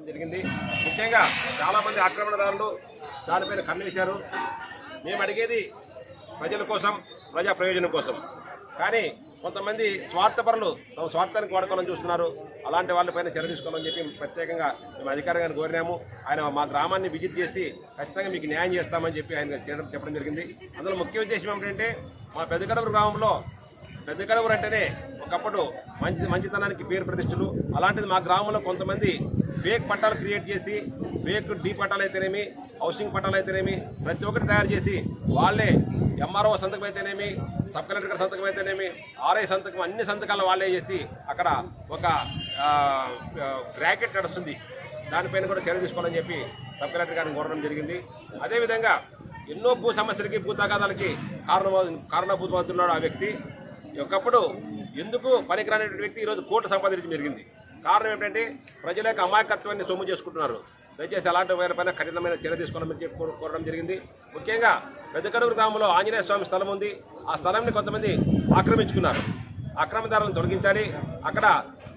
కోరడం జరిగింది. ముఖ్యంగా చాలామంది ఆక్రమణదారులు దానిపైన కన్నేశారు. మేము అడిగేది ప్రజల కోసం ప్రజా ప్రయోజనం కోసం. కానీ కొంతమంది స్వార్థపరులు తమ స్వార్థానికి వాడుకోవాలని చూస్తున్నారు. అలాంటి వాళ్ళపైన చర్య తీసుకోవాలని చెప్పి ప్రత్యేకంగా మేము అధికారిగా కోరినాము. ఆయన మా గ్రామాన్ని విజిట్ చేసి ఖచ్చితంగా మీకు న్యాయం చేస్తామని చెప్పి ఆయన చేయడం చెప్పడం జరిగింది. అందులో ముఖ్య ఉద్దేశం ఏమిటంటే మా పెద్దకడవరు గ్రామంలో పెద్దకడవరు అంటేనే ఒకప్పుడు మంచి మంచితనానికి పేరు ప్రతిష్టలు అలాంటిది మా గ్రామంలో కొంతమంది ఫేక్ పట్టాలు క్రియేట్ చేసి ఫేక్ డీ పట్టాలు అయితేనేమి హౌసింగ్ పట్టాలు అయితేనేమి ప్రతి ఒక్కటి తయారు చేసి వాళ్ళే ఎంఆర్ఓ సంతకం అయితేనేమి సబ్ కలెక్టర్ గారి సంతకం అయితేనేమి ఆర్ఐ సంతకం అన్ని సంతకాలు వాళ్ళే చేసి అక్కడ ఒక బ్రాకెట్ నడుస్తుంది. దానిపైన కూడా చర్య తీసుకోవాలని చెప్పి సబ్ కలెక్టర్ గారిని కోరడం జరిగింది. అదేవిధంగా ఎన్నో భూ సమస్యలకి భూ తగాదాలకి కారణం కారణభూతమవుతున్నాడు ఆ వ్యక్తి. ఒకప్పుడు ఎందుకు పనికిరాని వ్యక్తి ఈరోజు కోర్టు సంపాదించడం జరిగింది? కారణం ఏంటంటే ప్రజల యొక్క అమాయకత్వాన్ని సొమ్ము చేసుకుంటున్నారు. దయచేసి అలాంటి వారిపైన కఠినమైన చర్య తీసుకోవాలని చెప్పి కోరడం జరిగింది. ముఖ్యంగా పెద్దకడూరు గ్రామంలో ఆంజనేయ స్వామి స్థలం ఉంది. ఆ స్థలాన్ని కొంతమంది ఆక్రమించుకున్నారు. అక్రమదారులను తొలగించాలి. అక్కడ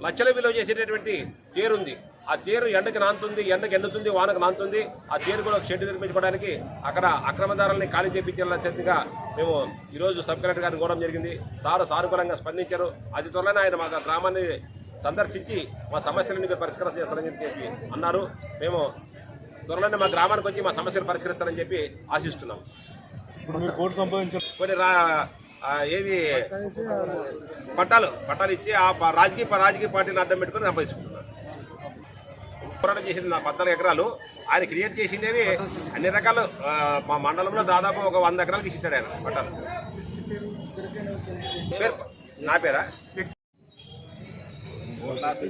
లక్షల విలువ చేసేటటువంటి తేరు ఉంది. ఆ తీరు ఎండకి నాంతుంది ఎండకి ఎండుతుంది వానకు నాంతుంది. ఆ తీరు కూడా ఒక షెడ్ నిర్మించుకోవడానికి అక్కడ అక్రమదారుల్ని ఖాళీ చేయించాల్సిందిగా మేము ఈరోజు సబ్ కలెక్టర్ గారిని కోవడం జరిగింది. సార్ సానుకూలంగా స్పందించారు. అతి త్వరలోనే ఆయన మా గ్రామాన్ని సందర్శించి మా సమస్యలను మీరు పరిష్కారం చేస్తారని చెప్పి అన్నారు. మేము త్వరలోనే మా గ్రామానికి వచ్చి మా సమస్యలు పరిష్కరిస్తారని చెప్పి ఆశిస్తున్నాం. కొన్ని ఏవి? పట్టాలు పట్టాలు ఇచ్చి ఆ రాజకీయ రాజకీయ పార్టీని అడ్డం పెట్టుకుని సంపాదించుకుంటున్నారు పోరాటం చేసింది నా పద్నాలుగు ఎకరాలు. ఆయన క్రియేట్ చేసిండేది అన్ని రకాలు మా మండలంలో దాదాపు ఒక వంద ఎకరాలకి ఇచ్చాడు ఆయన పట్టాలు. నా పేరా? Hola.